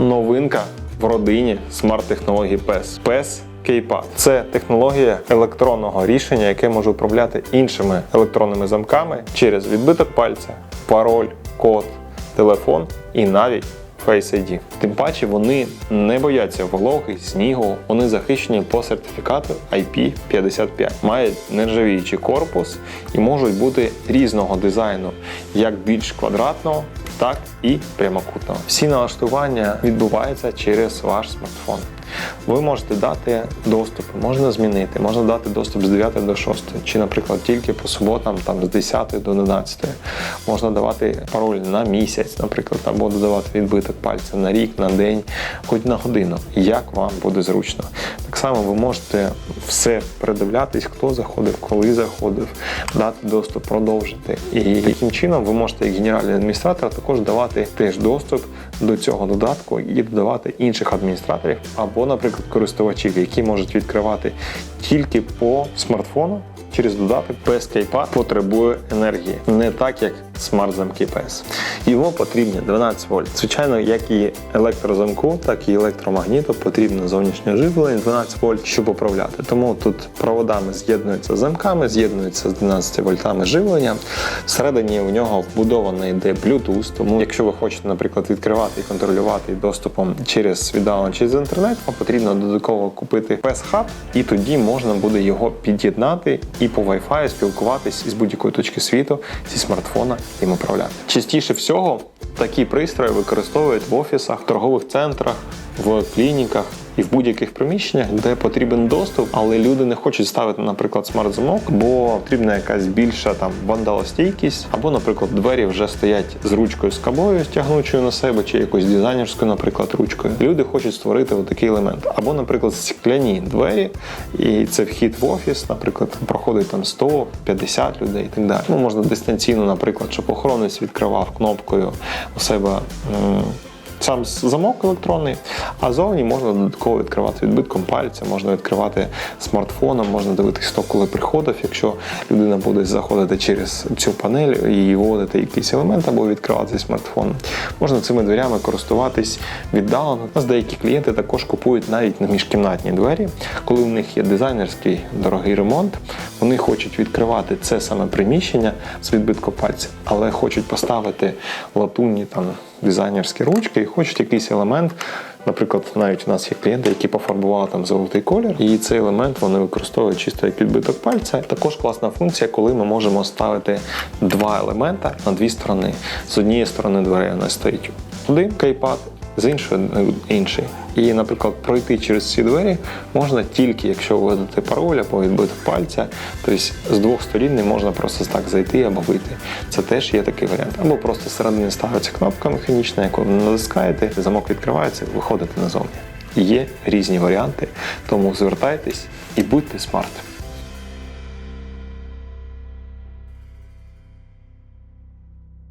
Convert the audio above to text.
новинка в родині смарт-технологій PES. PES Keypad. Це технологія електронного рішення, яке може управляти іншими електронними замками через відбиток пальця, пароль, код, телефон і навіть Face ID. Тим паче вони не бояться вологи, снігу, вони захищені по сертифікату IP55. Мають нержавіючий корпус і можуть бути різного дизайну, як більш квадратного, так і прямокутного. Всі налаштування відбуваються через ваш смартфон. Ви можете дати доступ, можна змінити, можна дати доступ з 9 до 6, чи, наприклад, тільки по суботам там, з 10 до 11. Можна давати пароль на місяць, наприклад, або додавати відбиток пальця на рік, на день, хоч на годину, як вам буде зручно. Так само ви можете все передивлятись, хто заходив, коли заходив, дати доступ, продовжити. І таким чином ви можете, як генеральний адміністратор, також давати теж доступ до цього додатку і додавати інших адміністраторів або, наприклад, користувачів, які можуть відкривати тільки по смартфону. Через додаток без кейпа потребує енергії, не так як смарт-замки PS. Йому потрібні 12 вольт. Звичайно, як і електрозамку, так і електромагніту потрібно зовнішнє живлення 12 вольт, щоб управляти. Тому тут проводами з'єднуються з замками, з'єднуються з 12 вольтами живлення. Всередині у нього вбудовано йде Bluetooth. Тому, якщо ви хочете, наприклад, відкривати і контролювати доступом через віддалення через інтернет, вам потрібно додатково купити PS Hub, і тоді можна буде його під'єднати і по Wi-Fi спілкуватись із будь-якої точки світу зі смартфона їм управляти. Частіше всього такі пристрої використовують в офісах, торгових центрах, в клініках і в будь-яких приміщеннях, де потрібен доступ, але люди не хочуть ставити, наприклад, смарт-замок, бо потрібна якась більша там вандалостійкість, або, наприклад, двері вже стоять з ручкою з кабою, стягнучою на себе, чи якоюсь дизайнерською, наприклад, ручкою. Люди хочуть створити такий елемент. Або, наприклад, скляні двері, і це вхід в офіс, наприклад, проходить там 100-50 людей і так далі. Ну, можна дистанційно, наприклад, щоб охоронець відкривав кнопкою у себе. Сам замок електронний, а зовні можна додатково відкривати відбитком пальця, можна відкривати смартфоном, можна дивитися, хто коли приходив. Якщо людина буде заходити через цю панель і вводити якийсь елемент або відкривати смартфон, можна цими дверями користуватись віддалено. У нас деякі клієнти також купують навіть на міжкімнатні двері, коли у них є дизайнерський дорогий ремонт. Вони хочуть відкривати це саме приміщення з відбитком пальця, але хочуть поставити латунні там дизайнерські ручки і хочуть якийсь елемент. Наприклад, навіть у нас є клієнти, які пофарбували там золотий колір, і цей елемент вони використовують чисто як відбиток пальця. Також класна функція, коли ми можемо ставити два елемента на дві сторони. З однієї сторони дверей у нас стоїть один кейпад, з іншої інший. І, наприклад, пройти через ці двері можна тільки, якщо введете пароль або відбиток пальця. Тобто з двох сторін не можна просто так зайти або вийти. Це теж є такий варіант. Або просто всередині ставиться кнопка механічна, яку ви натискаєте, замок відкривається, виходите назовні. Є різні варіанти, тому звертайтесь і будьте смарт.